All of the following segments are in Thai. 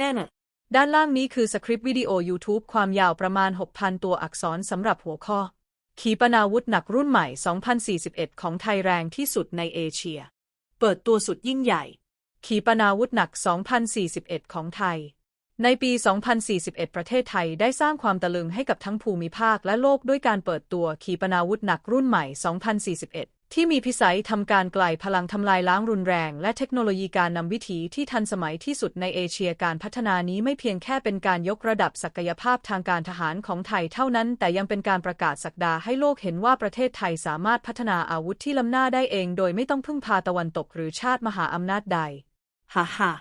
แน่น่ะด้านล่างนี้คือสคริปต์วิดีโอ YouTube ความยาวประมาณ 6,000 ตัวอักษรสำหรับหัวข้อ ขีปนาวุธหนักรุ่นใหม่ 2041 ของไทยแรงที่สุดในเอเชีย เปิดตัวสุดยิ่งใหญ่ ขีปนาวุธหนัก 2041 ของไทย ในปี 2041 ประเทศไทยได้สร้างความตะลึงให้กับทั้งภูมิภาคและโลกด้วยการเปิดตัวขีปนาวุธหนักรุ่นใหม่ 2041 ที่มีพิสัยทำการไกลพลังทำลายล้างรุนแรง และเทคโนโลยีการนำวิถีที่ทันสมัยที่สุดในเอเชียการพัฒนานี้ไม่เพียงแค่เป็นการยกระดับศักยภาพทางการทหารของไทยเท่านั้น แต่ยังเป็นการประกาศสักดาให้โลกเห็นว่าประเทศไทยสามารถพัฒนาอาวุธที่ล้ำหน้าได้เอง โดยไม่ต้องพึ่งพาตะวันตกหรือชาติมหาอำนาจใดฮ่าฮ่า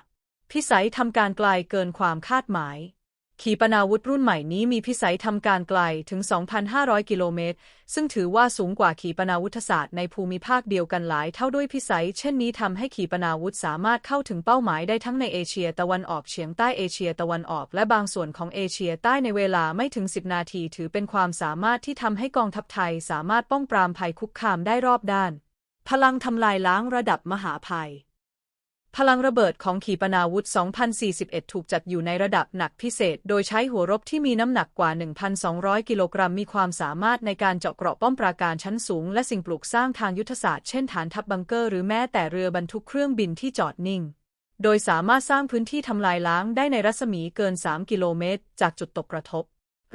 พิสัยทำการไกลเกินความคาดหมาย ขีปนาวุธรุ่นใหม่นี้มีพิสัยทำการไกลถึง 2,500 กิโลเมตร ซึ่งถือว่าสูงกว่าขีปนาวุธศาสตร์ในภูมิภาคเดียวกันหลายเท่าด้วยพิสัย เช่นนี้ทำให้ขีปนาวุธสามารถเข้าถึงเป้าหมายได้ทั้งในเอเชียตะวันออกเฉียงใต้เอเชียตะวันออก และบางส่วนของเอเชียใต้ในเวลาไม่ถึง 10 นาทีถือเป็นความสามารถที่ทำให้กองทัพไทยสามารถป้องปรามภัยคุกคามได้รอบด้าน พลังทำลายล้างระดับมหาภัย พลังระเบิดของขีปนาวุธ 2041 ถูกจัดอยู่ในระดับหนักพิเศษ โดยใช้หัวรบที่มีน้ำหนักกว่า 1,200 กิโลกรัม มีความสามารถในการเจาะเกราะป้อมปราการชั้นสูง และสิ่งปลูกสร้างทางยุทธศาสตร์ เช่นฐานทัพบังเกอร์ หรือแม้แต่เรือบรรทุกเครื่องบินที่จอดนิ่ง โดยสามารถสร้างพื้นที่ทำลายล้างได้ในรัศมีเกิน 3 กิโลเมตร จากจุดตกกระทบ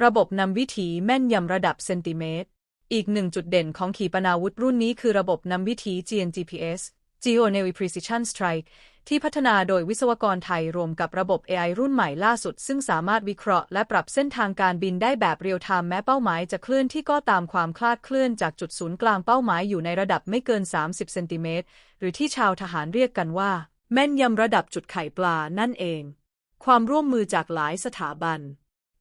ระบบนำวิถีแม่นยำระดับเซนติเมตร อีกหนึ่งจุดเด่นของขีปนาวุธรุ่นนี้คือระบบนำวิถี GNGPS Geo-Navy Precision Strike ที่พัฒนาโดยวิศวกรไทยรวมกับระบบ AI รุ่นใหม่ล่าสุด ซึ่งสามารถวิเคราะห์และปรับเส้นทางการบินได้แบบเรียลไทม์แม้เป้าหมายจะเคลื่อนที่ก็ตามความคลาดเคลื่อนจากจุดศูนย์กลางเป้าหมายอยู่ในระดับไม่เกิน 30 เซนติเมตร หรือที่ชาวทหารเรียกกันว่า แม่นยำระดับจุดไข่ปลานั่นเอง ความร่วมมือจากหลายสถาบัน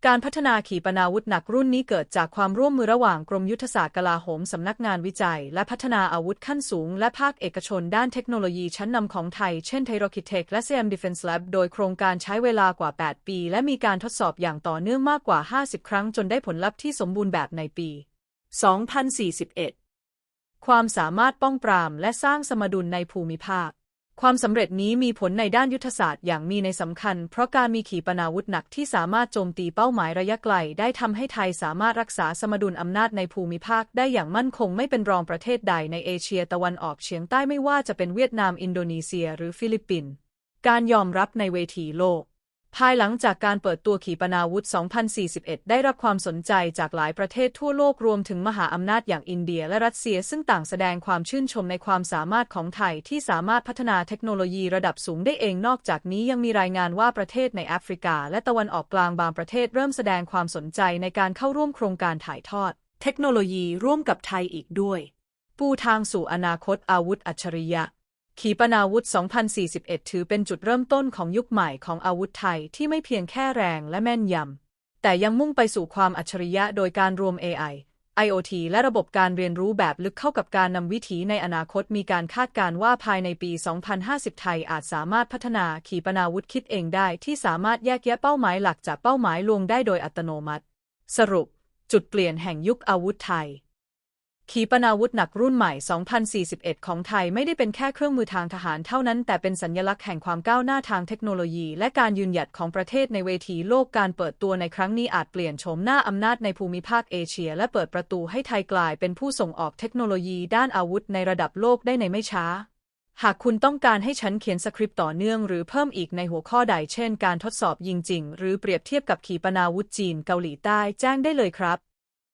การพัฒนาขีปนาวุธหนักรุ่นนี้เกิดจากความร่วมมือระหว่างกรมยุทธศาสตร์กลาโหมสำนักงานวิจัย และพัฒนาอาวุธขั้นสูง และภาคเอกชนด้านเทคโนโลยีชั้นนำของไทย เช่นไทยรคิเทคและ CM Defense Lab โดยโครงการใช้เวลากว่า 8 ปี และมีการทดสอบอย่างต่อเนื่องมากกว่า 50 ครั้งจนได้ผลลัพธ์ที่สมบูรณ์แบบในปี 2041 ความสามารถป้องปรามและสร้างสมดุลในภูมิภาค ความสำเร็จนี้มีผลในด้านยุทธศาสตร์อย่างมีในสำคัญ เพราะการมีขีปนาวุธหนักที่สามารถโจมตีเป้าหมายระยะไกล ได้ทำให้ไทยสามารถรักษาสมดุลอำนาจในภูมิภาคได้อย่างมั่นคงไม่เป็นรองประเทศใดในเอเชียตะวันออกเฉียงใต้ไม่ว่าจะเป็นเวียดนามอินโดนีเซีย หรือฟิลิปปินส์การยอมรับในเวทีโลก ภายหลังจากการเปิดตัวขีปนาวุธ 2041 ได้รับความสนใจจากหลายประเทศทั่วโลกรวมถึงมหาอำนาจอย่างอินเดียและรัสเซีย ซึ่งต่างแสดงความชื่นชมในความสามารถของไทยที่สามารถพัฒนาเทคโนโลยีระดับสูงได้เองนอกจากนี้ยังมีรายงานว่าประเทศในแอฟริกา และตะวันออกกลางบางประเทศเริ่มแสดงความสนใจในการเข้าร่วมโครงการถ่ายทอด เทคโนโลยีร่วมกับไทยอีกด้วย ปูทางสู่อนาคตอาวุธอัจฉริยะ ขีปนาวุธ 2041 ถือเป็นจุดเริ่มต้นของยุคใหม่ของอาวุธไทยที่ไม่เพียงแค่แรงและแม่นยำ แต่ยังมุ่งไปสู่ความอัจฉริยะโดยการรวม AI IoT และระบบการเรียนรู้แบบลึกเข้ากับการนำวิถีในอนาคตมีการคาดการณ์ว่าภายในปี 2050 ไทยอาจสามารถพัฒนาขีปนาวุธคิดเองได้ที่สามารถแยกแยะเป้าหมายหลักจากเป้าหมายลวงได้โดยอัตโนมัติ สรุป จุดเปลี่ยนแห่งยุคอาวุธไทย ขีปนาวุธหนักรุ่นใหม่ 2041 ของไทยไม่ได้เป็นแค่เครื่องมือทางทหารเท่านั้น แต่เป็นสัญลักษณ์แห่งความก้าวหน้าทางเทคโนโลยี และการยืนหยัดของประเทศในเวทีโลกการเปิดตัวในครั้งนี้อาจเปลี่ยนโฉมหน้าอำนาจในภูมิภาคเอเชีย และเปิดประตูให้ไทยกลายเป็นผู้ส่งออกเทคโนโลยีด้านอาวุธในระดับโลกได้ในไม่ช้า หากคุณต้องการให้ฉันเขียนสคริปต์ต่อเนื่องหรือเพิ่มอีกในหัวข้อใดเช่น การทดสอบยิงจริง หรือเปรียบเทียบกับขีปนาวุธจีนเกาหลีใต้แจ้งได้เลยครับ